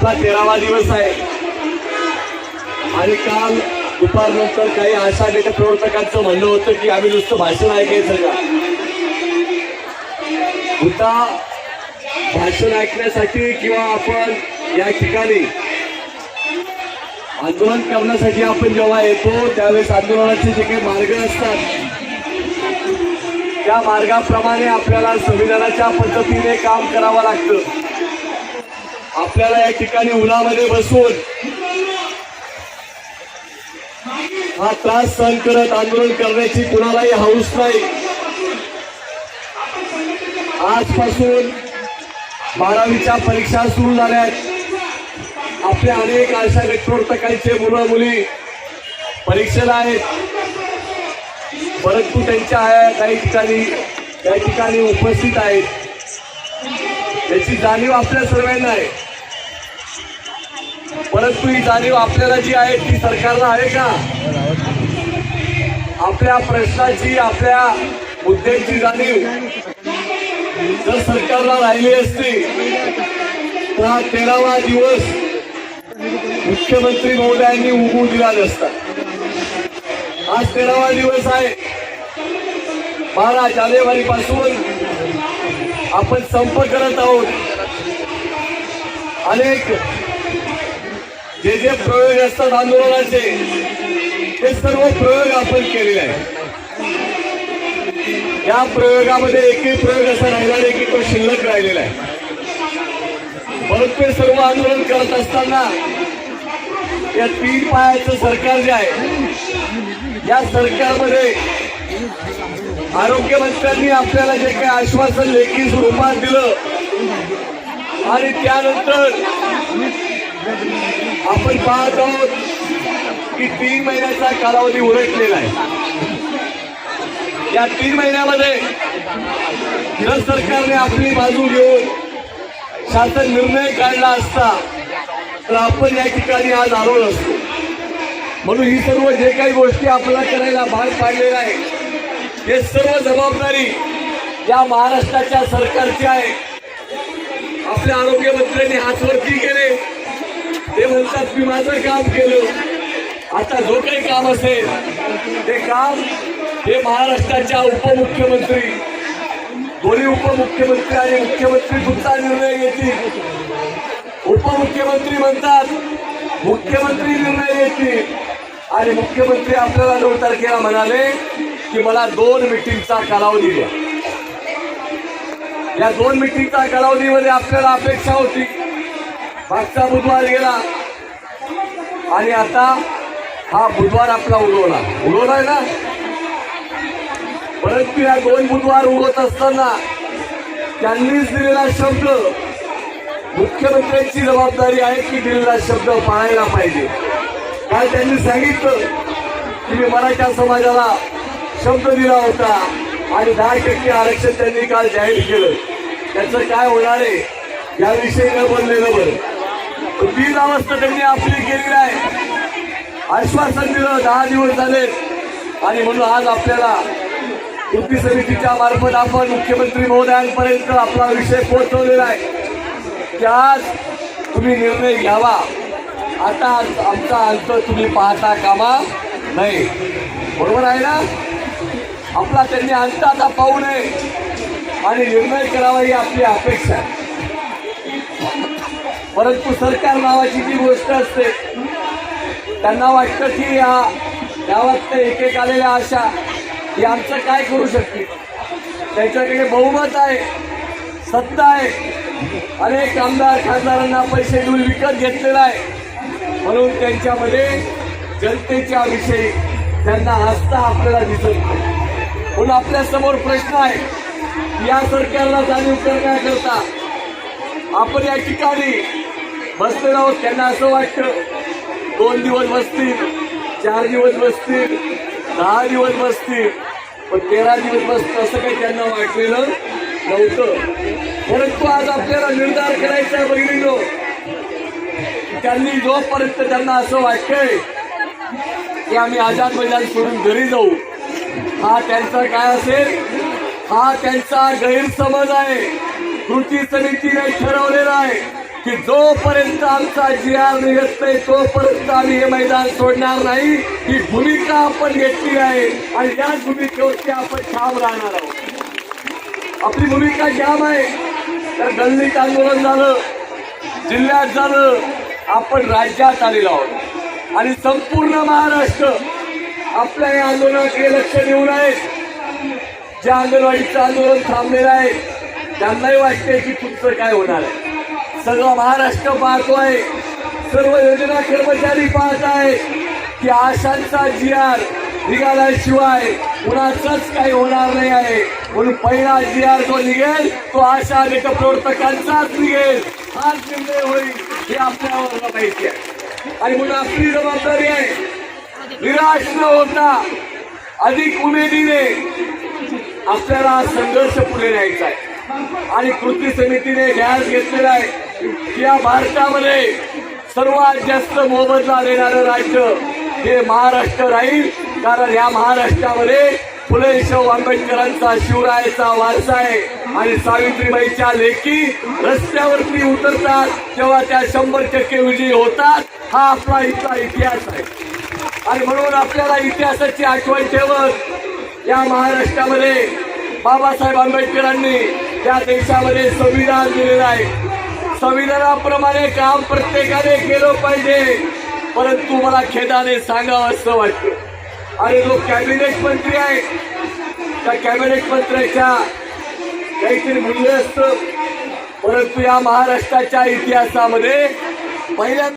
आजचा आपला तेरावा दिवस आहे. आणि काल दुपारनंतर काही आशा नेत्या प्रवर्तकांचं म्हणणं होतं की आम्ही नुसतं भाषण ऐकायचं का? उता भाषण ऐकण्यासाठी किंवा आपण या ठिकाणी आंदोलन करण्यासाठी आपण जेव्हा येतो त्यावेळेस आंदोलनाचे जे काही मार्ग असतात त्या मार्गाप्रमाणे आपल्याला संविधानाच्या पद्धतीने काम करावं लागतं. आपल्याला या ठिकाणी उन्हामध्ये बसून हा त्रास सहन करत आंदोलन करण्याची कुणालाही हौस नाही. आजपासून बारावीच्या परीक्षा सुरू झाल्या आहेत आपल्या अनेक अशा व्यक्तिवर्तकांचे मुलं मुली परीक्षेला आहेत. परंतु त्यांच्या आया काही ठिकाणी काही ठिकाणी उपस्थित आहेत. त्याची जाणीव आपल्या सर्वांना आहे. परंतु ही जाणीव आपल्याला जी आहे ती सरकारला आहे का? आपल्या प्रश्नाची आपल्या मुद्द्यांची जाणीव जर सरकारला राहिली असती तर हा तेरावा दिवस मुख्यमंत्री महोदयांनी उभू दिला नसता. आज तेरावा दिवस आहे. बारा जानेवारी पासून आपण संप करत आहोत. अनेक जे जे प्रयोग असतात आंदोलनाचे ते सर्व प्रयोग आपण केलेले आहेत. या प्रयोगामध्ये एकही प्रयोग असा राहिला नाही की तो शिल्लक राहिलेला आहे. परंतु ते सर्व आंदोलन करत असताना या तीन पायाचं सरकार जे आहे या सरकारमध्ये आरोग्यमंत्र्यांनी आपल्याला जे काही आश्वासन लेखी स्वरूपात दिलं आणि त्यानंतर आपण पाहत आहोत की तीन महिन्याचा कालावधी उलटलेला आहे. या तीन महिन्यामध्ये जर सरकारने आपली बाजू घेऊन शासन निर्णय काढला असता तर आपण या ठिकाणी आज आलो नसतो म्हणून ही सर्व जे काही गोष्टी आपल्याला करायला भाग पाडलेला आहे हे सर्व जबाबदारी या महाराष्ट्राच्या सरकारची आहे. आपल्या आरोग्यमंत्र्यांनी हात वरती केले. ते म्हणतात मी माझं काम केलं. आता जो काही काम असेल ते काम हे महाराष्ट्राच्या उपमुख्यमंत्री दोन्ही उपमुख्यमंत्री आणि मुख्यमंत्री सुद्धा निर्णय घेतील. उपमुख्यमंत्री म्हणतात मुख्यमंत्री निर्णय घेतील. आणि मुख्यमंत्री आपल्याला दोन तारखेला म्हणाले की मला दोन मिटिंगचा कालावधी द्या. या दोन मिटिंगचा कालावधीमध्ये आपल्याला अपेक्षा होती मागचा बुधवार गेला. आणि आता हा बुधवार आपला उडवला. उडवलाय ना? परंतु या दोन बुधवार उडवत असताना त्यांनीच दिलेला शब्द मुख्यमंत्र्यांची जबाबदारी आहे की दिलेला शब्द पाळायला पाहिजे. काल त्यांनी सांगितलं की मी मराठा समाजाला शब्द दिला होता आणि दहा टक्के आरक्षण त्यांनी काल जाहीर केलं. त्याचं काय होणार आहे? याविषयी न बोललेलं बरं. तीन अवस्था त्यांनी आपली केली आहे. आश्वासन दिलं दहा दिवस झाले. आणि म्हणून आज आपल्याला कृती समितीच्या मार्फत आपण मुख्यमंत्री महोदयांपर्यंत आपला विषय पोहोचवलेला आहे. की आज तुम्ही निर्णय घ्यावा. आता आमचा अंत तुम्ही पाहता कामा नाही बरोबर आहे ना? आपला त्यांनी अंत आता पाहू नये. आणि निर्णय करावा ही आपली अपेक्षा आहे. परंतु सरकार नावाची जी गोष्ट असते त्यांना वाटतं की या गावात एक एक आलेल्या आशा ही आमचं काय करू शकते त्यांच्याकडे बहुमत आहे सत्ता आहे. अनेक आमदार खासदारांना पैसे देऊन विकत घेतलेला आहे. म्हणून त्यांच्यामध्ये जनतेच्या विषयी त्यांना हसता आपल्याला दिसत नाही. म्हणून आपल्यासमोर प्रश्न आहे या सरकारला जाणीव करण्याकरता आपण या ठिकाणी बसलेलो आहोत. त्यांना असं वाटतं दोन दिवस बसतील चार दिवस बसतील दहा दिवस बसतील पण तेरा दिवस बसतील असं काही त्यांना वाटलेलं नव्हतं. परंतु आज आपल्याला निर्धार करायचा आहे बहिणीनो. त्यांनी जोपर्यंत त्यांना असं वाटतंय की आम्ही आझाद मैदान सोडून घरी जाऊ हा त्यांचा काय असेल? हा त्यांचा गैरसमज आहे. कृती समितीने ठरवलेलं आहे की जोपर्यंत आमचा जी आर निघत नाही तोपर्यंत आम्ही हे मैदान सोडणार नाही. ही भूमिका आपण घेतली आहे आणि याच भूमिकेवरती आपण ठाम राहणार आहोत. आपली भूमिका जाम आहे. तर दलित आंदोलन झालं जिल्ह्यात झालं आपण राज्यात आलेलो आहोत. आणि संपूर्ण महाराष्ट्र आपल्या या आंदोलनाकडे लक्ष देऊन आहेत ज्या अंगणवाडीचं आंदोलन थांबलेलं आहे त्यांनाही वाटते की तुमचं काय होणार. आहे सगळं महाराष्ट्र पाहतोय. सर्व योजना कर्मचारी पाहत आहे की आशांचा जी आर निघाल्याशिवाय कुणाचंच काही होणार नाही आहे. म्हणून पहिला जी आर जो निघेल तो आशा गट प्रवर्तकांचाच निघेल. हाच निर्णय होईल हे आपल्यावर माहिती आहे. आणि म्हणून आपली जबाबदारी आहे निराश न होता अधिक उमेदीने आपल्याला संघर्ष पुढे न्यायचा आहे. आणि कृती समितीने ध्यास घेतलेला आहे या भारतामध्ये सर्वात जास्त मोबदला देणारं राज्य हे महाराष्ट्र राहील. कारण या महाराष्ट्रामध्ये फुले शाहू आंबेडकरांचा शिवरायाचा वारसा आहे. आणि सावित्रीबाईच्या लेखी रस्त्यावरती उतरतात तेव्हा त्या शंभर टक्के विजयी होतात. हा आपला इथला इतिहास आहे. आणि म्हणून आपल्याला इतिहासाची आठवण ठेवत या महाराष्ट्रामध्ये बाबासाहेब आंबेडकरांनी या देशामध्ये संविधान दिलेलं आहे. संविधानाप्रमाणे काम प्रत्येकाने केलं पाहिजे. परंतु मला खेदाने सांगावं असं वाटतं. आणि जो कॅबिनेट मंत्री आहे त्या कॅबिनेट मंत्र्याच्या काहीतरी मूल्य असतं. परंतु या महाराष्ट्राच्या इतिहासामध्ये पहिल्या